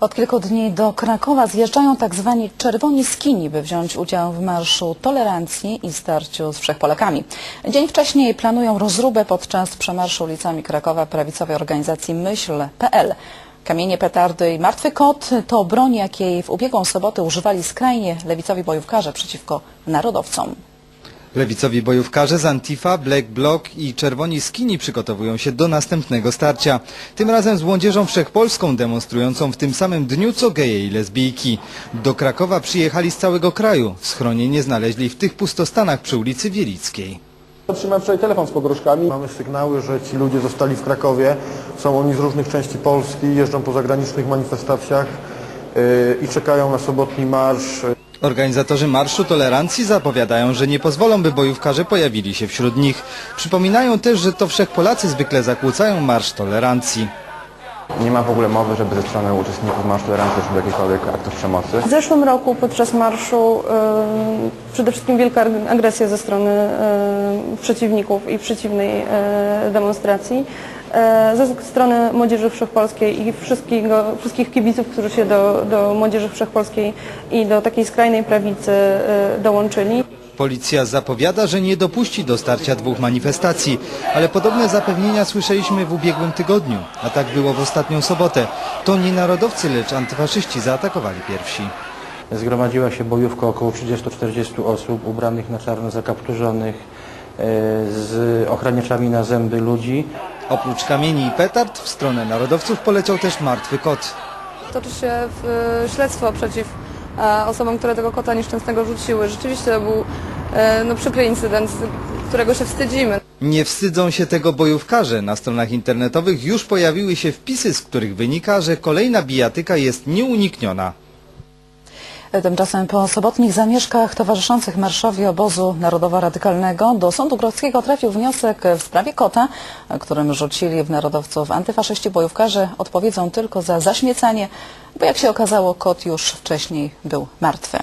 Od kilku dni do Krakowa zjeżdżają tak zwani czerwoni skini, by wziąć udział w Marszu Tolerancji i starciu z Wszechpolakami. Dzień wcześniej planują rozróbę podczas przemarszu ulicami Krakowa prawicowej organizacji Myśl.pl. Kamienie, petardy i martwy kot to broń, jakiej w ubiegłą sobotę używali skrajnie lewicowi bojówkarze przeciwko narodowcom. Lewicowi bojówkarze z Antifa, Black Bloc i Czerwoni Skini przygotowują się do następnego starcia. Tym razem z młodzieżą wszechpolską demonstrującą w tym samym dniu co geje i lesbijki. Do Krakowa przyjechali z całego kraju. Schronienie znaleźli w tych pustostanach przy ulicy Wielickiej. Otrzymałem wczoraj telefon z pogróżkami. Mamy sygnały, że ci ludzie zostali w Krakowie. Są oni z różnych części Polski, jeżdżą po zagranicznych manifestacjach yy, i czekają na sobotni marsz. Organizatorzy Marszu Tolerancji zapowiadają, że nie pozwolą, by bojówkarze pojawili się wśród nich. Przypominają też, że to Wszechpolacy zwykle zakłócają Marsz Tolerancji. Nie ma w ogóle mowy, żeby ze strony uczestników Marszu Tolerancji doszło do jakichkolwiek aktów przemocy. W zeszłym roku podczas marszu e, przede wszystkim wielka agresja ze strony e, przeciwników i przeciwnej e, demonstracji. E, ze strony Młodzieży Wszechpolskiej i wszystkiego, wszystkich kibiców, którzy się do, do Młodzieży Wszechpolskiej i do takiej skrajnej prawicy e, dołączyli. Policja zapowiada, że nie dopuści do starcia dwóch manifestacji, ale podobne zapewnienia słyszeliśmy w ubiegłym tygodniu, a tak było w ostatnią sobotę. To nie narodowcy, lecz antyfaszyści zaatakowali pierwsi. Zgromadziła się bojówka około 30-40 osób ubranych na czarno, zakapturzonych, e, z ochraniaczami na zęby ludzi. Oprócz kamieni i petard w stronę narodowców poleciał też martwy kot. toczy się w, śledztwo przeciw e, osobom, które tego kota nieszczęsnego rzuciły. Rzeczywiście to był e, no, przykry incydent, którego się wstydzimy. Nie wstydzą się tego bojówkarze. Na stronach internetowych już pojawiły się wpisy, z których wynika, że kolejna bijatyka jest nieunikniona. Tymczasem po sobotnich zamieszkach towarzyszących marszowi obozu narodowo-radykalnego do Sądu Grodzkiego trafił wniosek w sprawie kota, którym rzucili w narodowców antyfaszyści bojówkarze odpowiedzą tylko za zaśmiecanie, bo jak się okazało kot już wcześniej był martwy.